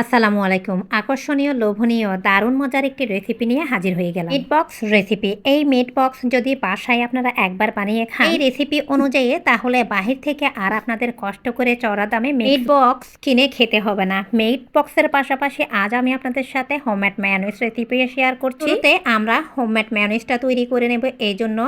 আসসালামু আলাইকুম। আকর্ষণীয় লোভনীয় দারুণ মজার একটি রেসিপি নিয়ে হাজির হয়ে গেলাম। মিট বক্স রেসিপি এই মিট বক্স যদি বাসায় আপনারা একবার বানিয়ে খান এই রেসিপি অনুযায়ী তাহলে বাহির থেকে আর আপনাদের কষ্ট করে চড়া দামে মিট বক্স কিনে খেতে হবে না। মিট বক্সের পাশাপাশি আজ আমি আপনাদের সাথে হোমমেড ম্যানোনিজ রেসিপি শেয়ার করছি। আমরা হোমমেড ম্যানোনিজটা তৈরি করে নেব। এই জন্য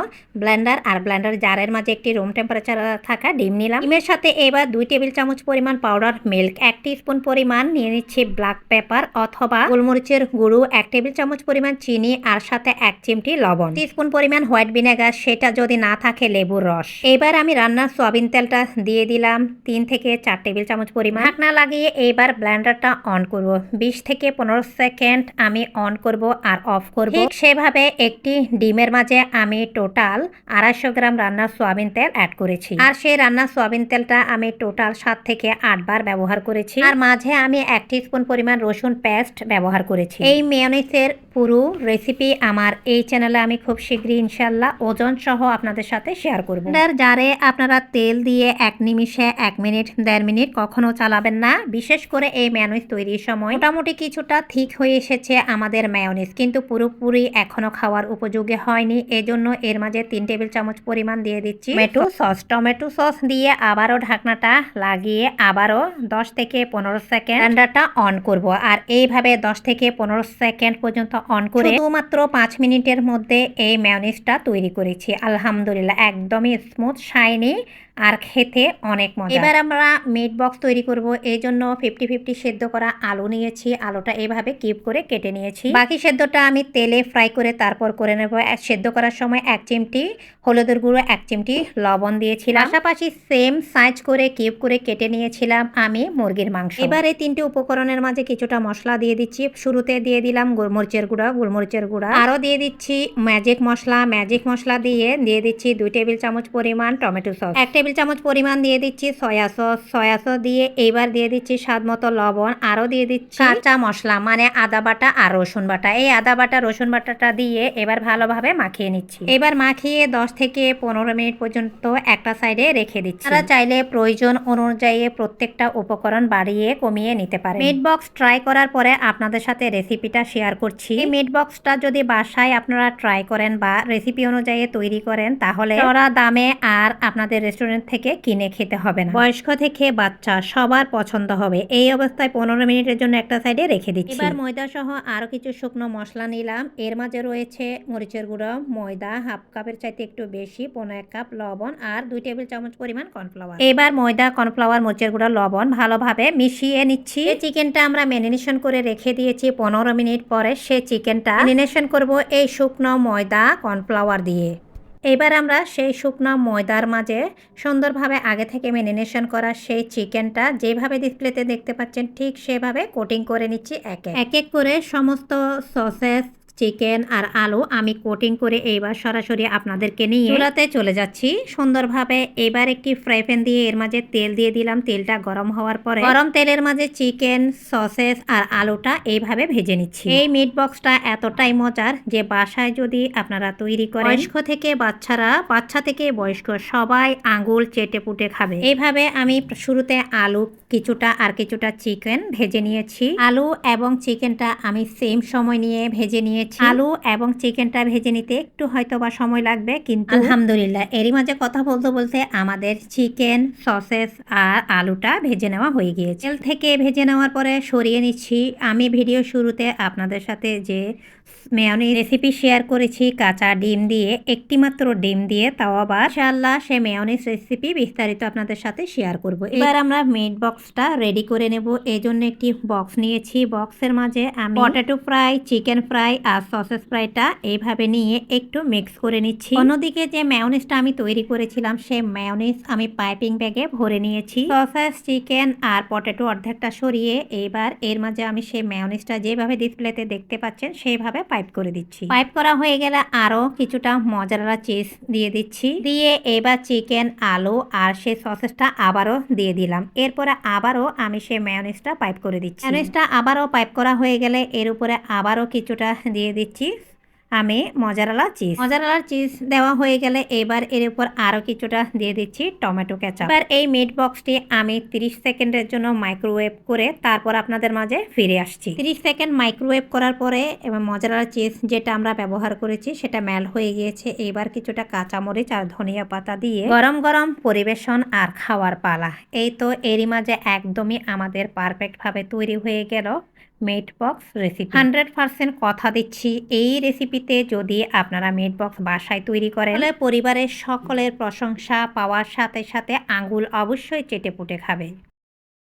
ব্লেন্ডার আর ব্লেন্ডার জারের মাঝে একটি রুম টেম্পারেচার থাকা ডিম নিলাম। ডিমের সাথে এবার দুই টেবিল চামচ পরিমাণ পাউডার মিল্ক এক স্পুন পরিমাণ নিয়ে নিচ্ছি। ব্ল্যাক পেপার অথবা গোলমরিচের গুঁড়ো, এক টেবিল চামচ পরিমাণ চিনি আর সাথে এক চিমটি লবণ। স্পুন পরিমাণ হোয়াইট ভিনেগার, সেটা যদি না থাকে লেবুর রস। এবার আমি রান্নার সয়াবিন তেলটা দিয়ে দিলাম। তিন থেকে চার টেবিল চামচ পরিমাণ। ঢাকনা লাগিয়ে এবার ব্লেন্ডারটা অন করব। বিশ থেকে পনেরো সেকেন্ড আমি অন করব আর অফ করব। সেভাবে একটি ডিমের মাঝে আমি টোটাল আড়াইশো গ্রাম রান্নার সয়াবিন তেল অ্যাড করেছি। আর সেই রান্নার সয়াবিন তেলটা আমি টোটাল সাত থেকে আট বার ব্যবহার করেছি। আর মাঝে আমি এক স্পুন পরিমাণ রসুন পেস্ট ব্যবহার করেছি। এই মেয়নিসের পুরো রেসিপি আমার এই চ্যানেলে আমি খুব শীঘ্রই ইনশাল্লাহ ওজন সহ আপনাদের সাথে শেয়ার করব। যারে আপনারা তেল দিয়ে এক নিমিষে এক মিনিট দেড় মিনিট কখনো চালাবেন না বিশেষ করে এই ম্যানোনিজ তৈরির সময়। মোটামুটি কিছুটা ঠিক হয়ে এসেছে আমাদের ম্যায়োনিজ কিন্তু পুরোপুরি এখনও খাওয়ার উপযোগী হয়নি এজন্য এর মাঝে তিন টেবিল চামচ পরিমাণ দিয়ে দিচ্ছি। টমেটো সস টমেটো সস দিয়ে আবারও ঢাকনাটা লাগিয়ে আবারও দশ থেকে পনেরো সেকেন্ড রান্নাটা অন করব। আর এইভাবে দশ থেকে পনেরো সেকেন্ড পর্যন্ত অন করে শুধুমাত্র পাঁচ মিনিটের মধ্যে এই ম্যানিসটা তৈরি করেছি। আলহামদুলিল্লাহ, একদমই স্মুথ শাইনি আর খেতে অনেক মজা। এবার আমরা মিট বক্স তৈরি করব। এই জন্য ফিফটি ফিফটি সেদ্ধ করা আলু নিয়েছি। আলুটা এইভাবে কিপ করে কেটে নিয়েছি। বাকি সেদ্ধটা আমি তেলে ফ্রাই করে তারপর করে নেব। সেদ্ধ করার সময় এক চিমটি হলুদের গুঁড়ো, এক চিমটি লবণ দিয়েছিলাম। পাশাপাশি সেম সাইজ করে কিপ করে কেটে নিয়েছিলাম আমি মুরগির মাংস। এবার এই তিনটি উপকরণের মাঝে কিছুটা মশলা দিয়ে দিচ্ছি। শুরুতে দিয়ে দিলাম গোলমরিচের গুঁড়া গোলমরিচের গুঁড়া। আরও দিয়ে দিচ্ছি ম্যাজিক মশলা। ম্যাজিক মশলা দিয়ে দিয়ে দিচ্ছি দুই টেবিল চামচ পরিমাণ টমেটো সস এক টেবিল চামচ পরিমাণ দিয়ে দিচ্ছি সয়া সস। সয়া সস দিয়ে এইবার দিয়ে দিচ্ছি স্বাদ মতো লবণ। আরও দিয়ে দিচ্ছি কাঁচা মশলা মানে আদা বাটা আর রসুন বাটা। এই আদা বাটা রসুন বাটাটা দিয়ে এবার ভালোভাবে মাখিয়ে নিচ্ছি। এবার মাখিয়ে দশ থেকে পনেরো মিনিট পর্যন্ত একটা সাইডে রেখে দিচ্ছি। তারা চাইলে প্রয়োজন অনুযায়ী প্রত্যেকটা উপকরণ বাড়িয়ে কমিয়ে নিতে পারে মিট বক্স ট্রাই করার পরে আপনাদের সাথে রেসিপিটা শেয়ার করছি। এই মিট বক্সটা যদি বাসায় আপনারা ট্রাই করেন বা রেসিপি অনুযায়ী তৈরি করেন তাহলে চড়া দামে আর আপনাদের রেস্টুরেন্ট থেকে কিনে খেতে হবে না। বয়স্ক থেকে বাচ্চা সবার পছন্দ হবে। এই অবস্থায় পনেরো মিনিটের জন্য একটা সাইডে রেখে দিচ্ছি। এবার ময়দা সহ আরও কিছু শুকনো মশলা নিলাম। এর মাঝে রয়েছে মরিচের গুঁড়ো ময়দা হাফ কাপের চাইতে একটু বেশি পনেরো এক কাপ লবণ আর দুই টেবিল চামচ পরিমাণ কর্নফ্লাওয়ার। এবার ময়দা কর্নফ্লাওয়ার মরিচের গুঁড়ো লবণ ভালোভাবে মিশিয়ে নিচ্ছি। চিকেনটা আমরা ম্যারিনেশন করে রেখে দিয়েছি পনেরো মিনিট পরে। সে চিকেনটা ম্যারিনেশন করব এই শুকনো ময়দা কর্নফ্লাওয়ার দিয়ে। এবার আমরা সেই শুকনো ময়দার মাঝে সুন্দরভাবে আগে থেকে মেরিনেশন করা সেই চিকেনটা যেভাবে ডিসপ্লেতে দেখতে পাচ্ছেন, ঠিক সেভাবে কোটিং করে নিচ্ছি এক এক। এক করে সমস্ত সসেস চিকেন আর আলু আমি কোটিং করে এইবার সরাসরি আপনাদেরকে নিয়ে চুলাতে চলে যাচ্ছি। সুন্দরভাবে এবার একটি ফ্রাই প্যান দিয়ে এর মাঝে তেল দিয়ে দিলাম। তেলটা গরম হওয়ার পরে গরম তেলের মাঝে চিকেন, সসেস আর আলুটা এইভাবে ভেজে নিচ্ছি। এই মিট বক্সটা এতটাই মজার যে বাসায় যদি আপনারা তৈরি করেন, বয়স্ক থেকে বাচ্চারা, বাচ্চা থেকে বয়স্ক সবাই আঙ্গুল চেটে পুটে খাবে। এইভাবে আমি শুরুতে আলু কিছুটা আর কিছুটা চিকেন ভেজে নিয়েছি। আলু এবং চিকেনটা আমি সেম সময় নিয়ে ভেজে নিয়েছি। আলু এবং চিকেনটা ভেজে নিতে একটু হয়তো বা সময় লাগবে কিন্তু আলহামদুলিল্লাহ। এরই মাঝে কথা বলতে বলতে আমাদের চিকেন সসেস আর আলুটা ভেজে নেওয়া হয়ে গিয়েছে। তেল থেকে ভেজে নেওয়ার পরে সরিয়ে নিচ্ছি। আমি ভিডিও শুরুতে আপনাদের সাথে যে মেয়নি রেসিপি শেয়ার করেছি কাঁচা ডিম দিয়ে একটি মাত্র ডিম দিয়ে তাও আবার ইনশাআল্লাহ সে মেয়নিস রেসিপি বিস্তারিত আপনাদের সাথে শেয়ার করব। এবার আমরা মিট বক্সটা রেডি করে নেব। এই জন্য একটি বক্স নিয়েছি। বক্সের মাঝে আমি পটেটো ফ্রাই চিকেন ফ্রাই আর সসেস ফ্রাইটা এইভাবে নিয়ে একটু মিক্স করে নিচ্ছি। অন্যদিকে যে মেয়নিসটা আমি তৈরি করেছিলাম, সেই মেয়নিস আমি পাইপিং ব্যাগে ভরে নিয়েছি। সসেস চিকেন আর পটেটো অর্ধেকটা সরিয়ে এবার এর মাঝে আমি সেই মেয়নিসটা যেভাবে ডিসপ্লেতে দেখতে পাচ্ছেন, সেইভাবে পাইপ করে দিচ্ছি। পাইপ করা হয়ে গেলে আরও কিছুটা মজারা চিজ দিয়ে দিচ্ছি। দিয়ে এবার চিকেন আলু আর সেই সসেসটা আবারও দিয়ে দিলাম। এরপরে আবারও আমি সেই মেয়নিসটা পাইপ করে দিচ্ছি। মেয়নিসটা আবারও পাইপ করা হয়ে গেলে এর উপরে আবারও কিছুটা দিয়ে দিচ্ছি। আমি মজারালা চিজ মজারালার চিজ দেওয়া হয়ে গেলে এবার এর উপর আরও কিছুটা দিয়ে দিচ্ছি টমেটো কেচাপ এবার এই মিট বক্সটি আমি 30 সেকেন্ডের জন্য মাইক্রোওয়েভ করে তারপর আপনাদের মাঝে ফিরে আসছি। 30 সেকেন্ড মাইক্রোওয়েভ করার পরে এবং মজারালা চিজ যেটা আমরা ব্যবহার করেছি সেটা ম্যাল হয়ে গিয়েছে। এবার কিছুটা কাঁচামরিচ আর ধনিয়া পাতা দিয়ে গরম গরম পরিবেশন আর খাওয়ার পালা। এই তো এরই মাঝে একদমই আমাদের পারফেক্টভাবে তৈরি হয়ে গেল meat box recipe hundred percent কথা দিচ্ছি। এই রেসিপিতে যদি আপনারা মেটবক্স বাসায় তৈরি করেন তাহলে পরিবারের সকলের প্রশংসা পাওয়ার সাথে সাথে আঙুল অবশ্যই চেটে পুটে খাবে